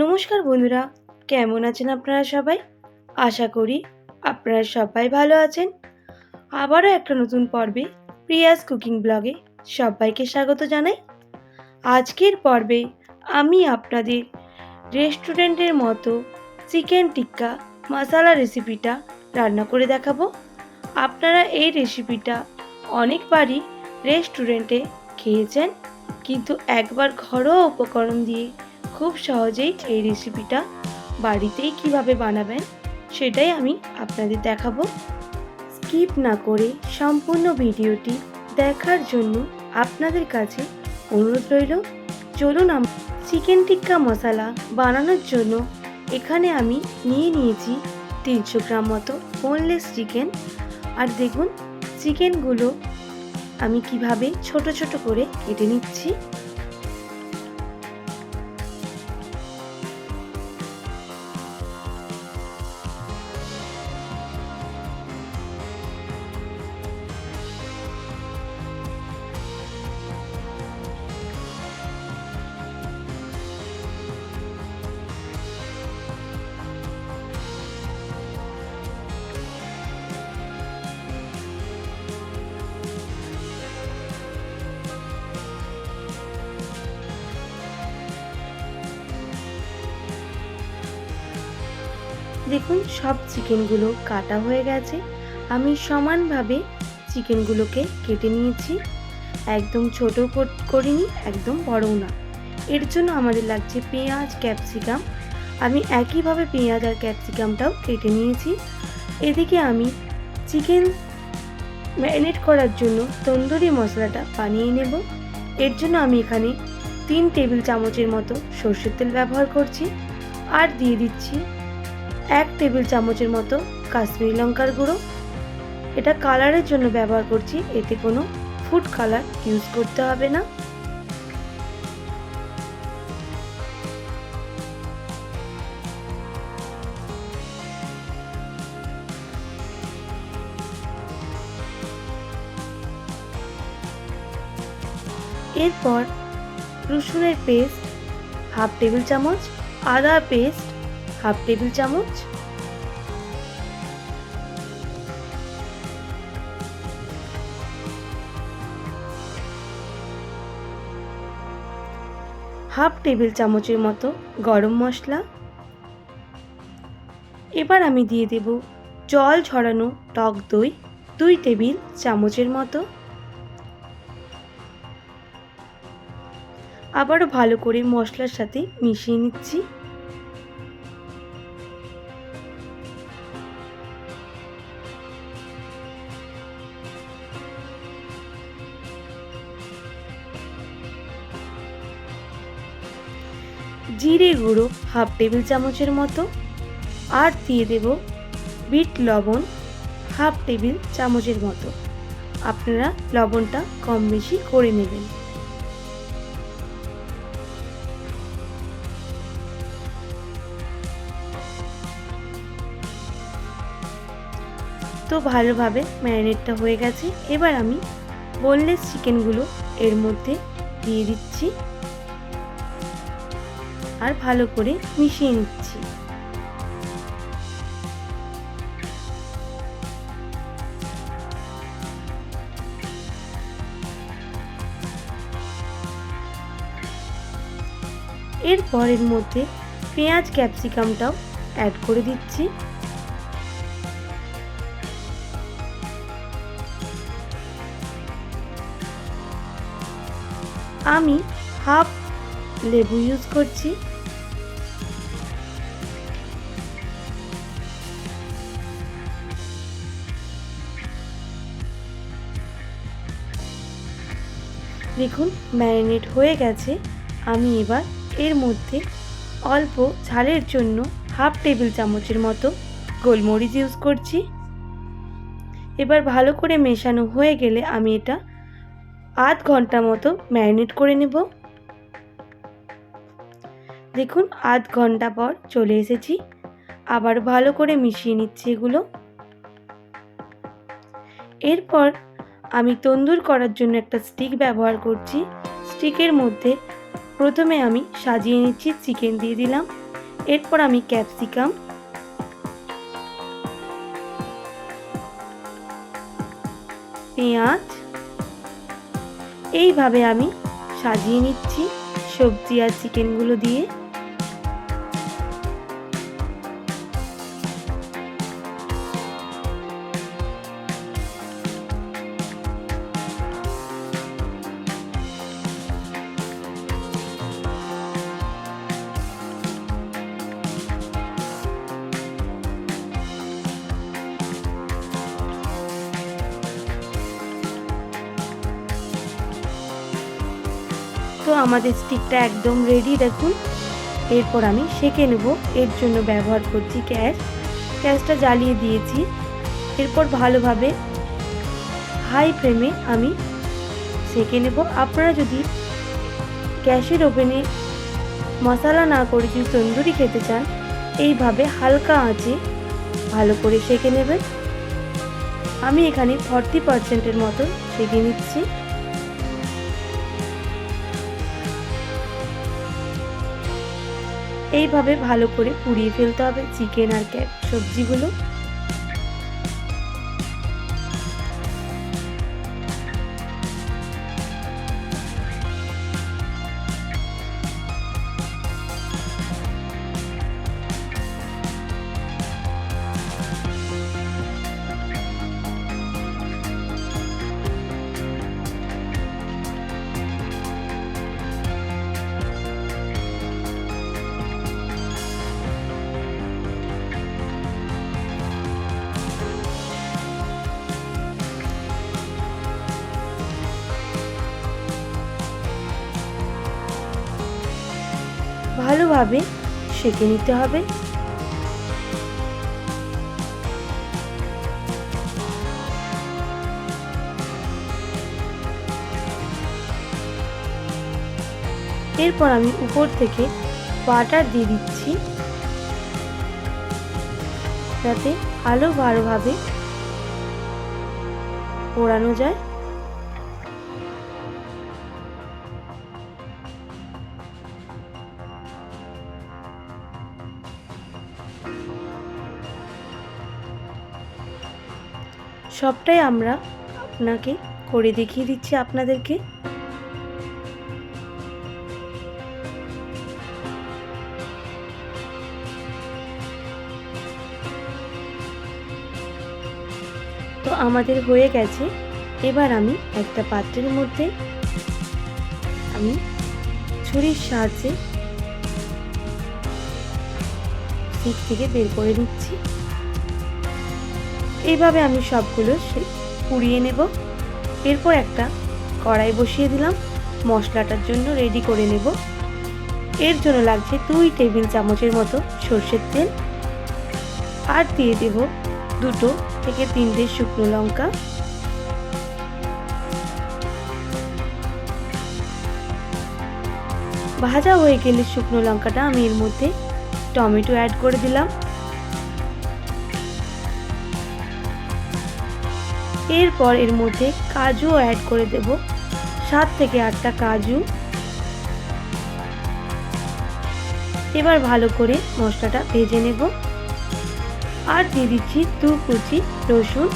নমস্কার বন্ধুরা, কেমন আছেন আপনারা সবাই? আশা করি আপনারা সবাই ভালো আছেন। আবারও একটা নতুন পর্বে প্রিয়াস কুকিং ব্লগে সবাইকে স্বাগত জানাই। আজকের পর্বে আমি আপনাদের রেস্টুরেন্টের মতো চিকেন টিক্কা মশালা রেসিপিটা রান্না করে দেখাবো। আপনারা এই রেসিপিটা অনেকবারই রেস্টুরেন্টে খেয়েছেন, কিন্তু একবার ঘরোয়া উপকরণ দিয়ে খুব সহজেই এই রেসিপিটা বাড়িতেই কীভাবে বানাবেন সেটাই আমি আপনাদের দেখাবো। স্কিপ না করে সম্পূর্ণ ভিডিওটি দেখার জন্য আপনাদের কাছে অনুরোধ রইল, চলুন চিকেন টিক্কা মশলা বানানোর জন্য এখানে আমি নিয়ে নিয়েছি তিনশো গ্রাম মতো বোনলেস চিকেন আর দেখুন চিকেনগুলো আমি কীভাবে ছোট ছোট করে কেটে নিচ্ছি। দেখুন, সব চিকেনগুলো কাটা হয়ে গেছে। আমি সমানভাবে চিকেনগুলোকে কেটে নিয়েছি। একদম ছোট করিনি, একদম বড়ও না। এর জন্য আমাদের লাগছে পেঁয়াজ, ক্যাপসিকাম। আমি একইভাবে পেঁয়াজ আর ক্যাপসিকামটাও কেটে নিয়েছি। এদিকে আমি চিকেন ম্যারিনেট করার জন্য তন্দুরি মশলাটা বানিয়ে নেব। এর জন্য আমি এখানে তিন টেবিল চামচের মতো সর্ষের তেল ব্যবহার করছি। আর দিয়ে দিচ্ছি এক টেবিল চামচের মতো কাশ্মীরি লঙ্কার গুঁড়ো। এটা কালারের জন্য ব্যবহার করছি, এতে কোনো ফুড কালার ইউজ করতে হবে না। এরপর রসুনের পেস্ট, হাফ টেবিল চামচ আদা পেস্ট হাফ টেবিল চামচ। হাফ টেবিল চামচের মতো গরম মশলা। এবার আমি দিয়ে দেব জল ঝরানো টক দই দুই টেবিল চামচের মতো। আবারও ভালো করে মশলার সাথে মিশিয়ে নিচ্ছি। জিরে গুঁড়ো হাফ টেবিল চামচের মতো আর দিয়ে দেব বিট লবণ হাফ টেবিল চামচের মতো। আপনারা লবণটা কম বেশি করে নেবেন। তো ভালোভাবে ম্যারিনেটটা হয়ে গেছে। এবার আমি বোনলেস চিকেনগুলো এর মধ্যে দিয়ে দিচ্ছি। আর ভালো করে মিশিয়ে নিচ্ছি। এরপর এর মধ্যে পেঁয়াজ ক্যাপসিকামটাও অ্যাড করে দিচ্ছি। আমি হাফ লেবু ইউজ করছি। দেখুন ম্যারিনেট হয়ে গেছে। আমি এবার এর মধ্যে অল্প ঝালের জন্য হাফ টেবিল চামচের মতো গোলমরিচ ইউজ করছি। এবার ভালো করে মেশানো হয়ে গেলে আমি এটা আধ ঘণ্টা মতো ম্যারিনেট করে নেব। দেখুন, আধ ঘণ্টা পর চলে এসেছি। আবার ভালো করে মিশিয়ে নিচ্ছি এগুলো। এরপর আমি তন্দুর করার জন্য একটা স্টিক ব্যবহার করছি। স্টিকের মধ্যে প্রথমে আমি সাজিয়ে নিচ্ছি, চিকেন দিয়ে দিলাম। এরপর আমি ক্যাপসিকাম পেঁয়াজ। এইভাবে আমি সাজিয়ে নিচ্ছি সবজি আর চিকেনগুলো দিয়ে। তো আমাদের স্টিকটা একদম রেডি দেখুন। এরপর আমি সেঁকে নেব। এর জন্য ব্যবহার করছি গ্যাস। গ্যাসটা জ্বালিয়ে দিয়েছি। এরপর ভালোভাবে হাই ফ্লেমে আমি সেঁকে নেব। আপনারা যদি গ্যাসের ওভেনে মশলা না করে যদি তন্দুরি খেতে চান, এইভাবে হালকা আঁচে ভালো করে সেঁকে নেবেন। আমি এখানে ফর্টি পার্সেন্টের মতো সেঁকে নিচ্ছি। এইভাবে ভালো করে পুড়িয়ে ফেলতে হবে চিকেন আর ক্যাপ সবজিগুলো। ভালোভাবে সেঁকে নিতে হবে। এরপর আমি উপর থেকে বাটার দিয়ে দিচ্ছি। যাতে আলো ভালোভাবে পোড়ানো যায়। সবটাই আমরা আপনাকে করে দেখিয়ে দিচ্ছি আপনাদেরকে। তো আমাদের হয়ে গেছে। এবার আমি একটা পাত্রের মধ্যে আমি ছুরির সাহায্যে সিট থেকে বের করে নিচ্ছি। এইভাবে আমি সবগুলো পুড়িয়ে নেব। এরপর একটা কড়াই বসিয়ে দিলাম। মশলাটার জন্য রেডি করে নেব। এর জন্য লাগছে দুই টেবিল চামচের মতো সর্ষের তেল। আর দিয়ে দেব দুটো থেকে তিনটে শুকনো লঙ্কা। ভাজা হয়ে গেলে শুকনো লঙ্কাটা আমি এর মধ্যে টমেটো অ্যাড করে দিলাম। এরপর এর মধ্যে কাজু অ্যাড করে দেব। সাত থেকে আটটা কাজু। এবার ভালো করে মশলাটা ভেজে নেব। আর দিয়ে দিচ্ছি দু কুচি রসুন।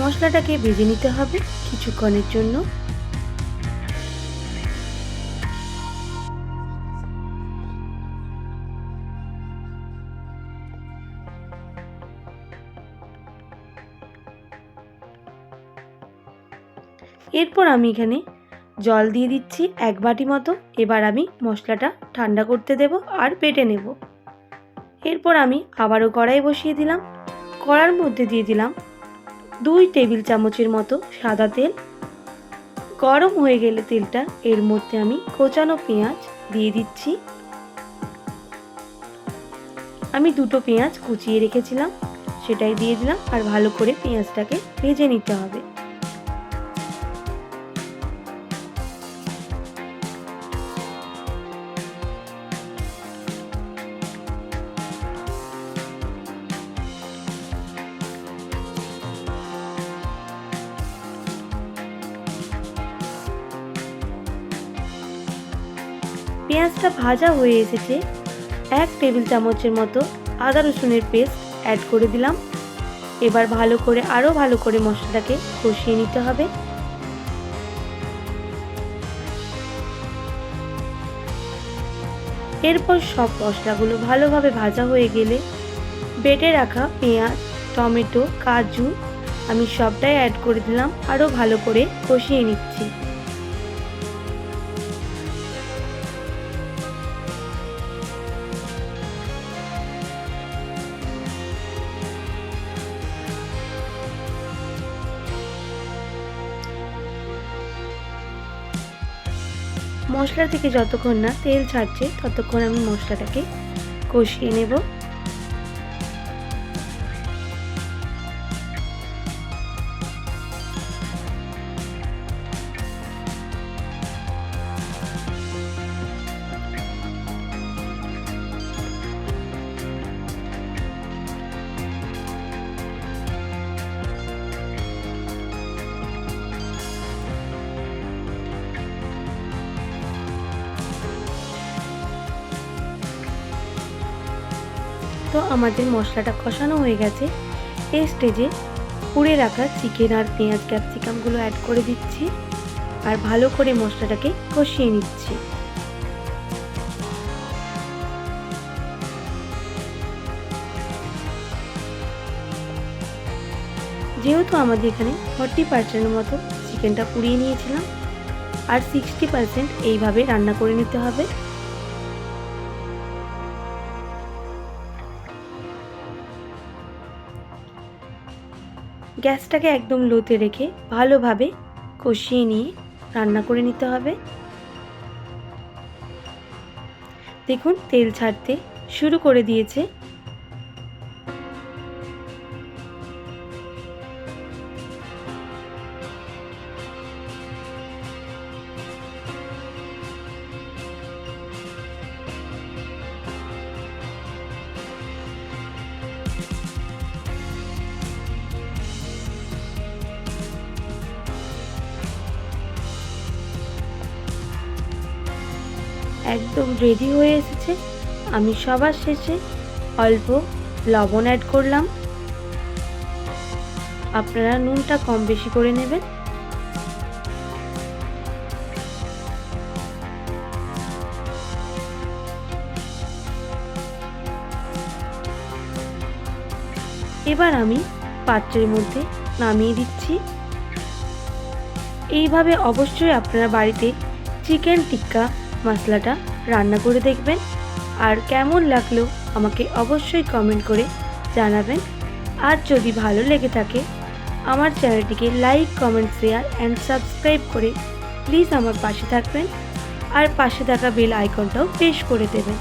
মশলাটাকে ভেজে নিতে হবে কিছুক্ষণের জন্য। এরপর আমি এখানে জল দিয়ে দিচ্ছি এক বাটি মতো। এবার আমি মশলাটা ঠান্ডা করতে দেব আর বেটে নেব। এরপর আমি আবারও কড়াই বসিয়ে দিলাম। কড়ার মধ্যে দিয়ে দিলাম দুই টেবিল চামচের মতো সাদা তেল। গরম হয়ে গেলে তেলটা এর মধ্যে আমি কোচানো পেঁয়াজ দিয়ে দিচ্ছি। আমি দুটো পেঁয়াজ কুচিয়ে রেখেছিলাম, সেটাই দিয়ে দিলাম আর ভালো করে পেঁয়াজটাকে ভেজে নিতে হবে। পেঁয়াজটা ভাজা হয়ে এসেছে। এক টেবিল চামচের মতো আদা রসুনের পেস্ট অ্যাড করে দিলাম। এবার ভালো করে আরও ভালো করে মশলাটাকে কষিয়ে নিতে হবে। এরপর সব মশলাগুলো ভালোভাবে ভাজা হয়ে গেলে বেটে রাখা পেঁয়াজ, টমেটো, কাজু আমি সবটাই অ্যাড করে দিলাম। আরও ভালো করে কষিয়ে নিচ্ছি। মশলা থেকে যতক্ষণ না তেল ছাড়ছে ততক্ষণ আমি মশলাটাকে কষিয়ে নেব। আমাদের মশলাটা কষানো হয়ে গেছে, এই স্টেজে পুড়ে রাখা চিকেন আর পেঁয়াজ ক্যাপসিকামগুলো অ্যাড করে দিচ্ছি আর ভালো করে মশলাটাকে কষিয়ে নিচ্ছি। যেহেতু আমাদের এখানে ফর্টি পার্সেন্টের মতো চিকেনটা পুড়িয়ে নিয়েছিলাম, আর সিক্সটি পার্সেন্ট এইভাবে রান্না করে নিতে হবে। গ্যাসটাকে একদম লোতে রেখে ভালোভাবে কষিয়ে নিয়ে রান্না করে নিতে হবে। দেখুন, তেল ছাড়তে শুরু করে দিয়েছে একদম রেডি হয়ে এসেছে। আমি সবার শেষে অল্প লবণ অ্যাড করলাম। আপনারা নুনটা কম বেশি করে নেবেন। এবার আমি পাত্রের মধ্যে নামিয়ে দিচ্ছি। এইভাবে অবশ্যই আপনারা বাড়িতে চিকেন টিক্কা মশলাটা রান্না করে দেখবেন। আর কেমন লাগল আমাকে অবশ্যই কমেন্ট করে জানাবেন। আর যদি ভালো লেগে থাকে, আমার চ্যানেলটিকে like comment share and subscribe করে প্লিজ আমার পাশে থাকবেন। আর পাশে থাকা বেল আইকনটাও প্রেস করে দেবেন।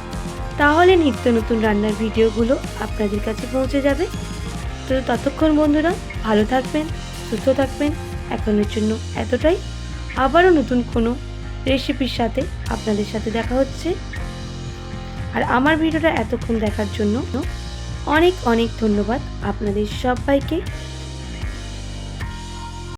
তাহলে নিত্য নতুন রান্নার ভিডিওগুলো আপনাদের কাছে পৌঁছে যাবে। তো ততক্ষণ বন্ধুরা, ভালো থাকবেন, সুস্থ থাকবেন। এখনের জন্য এতটাই। আবারও নতুন কোনো রেসিপির সাথে আপনাদের সাথে দেখা হচ্ছে। আর আমার ভিডিওটা এতক্ষণ দেখার জন্য অনেক অনেক ধন্যবাদ। আপনাদের সবাইকে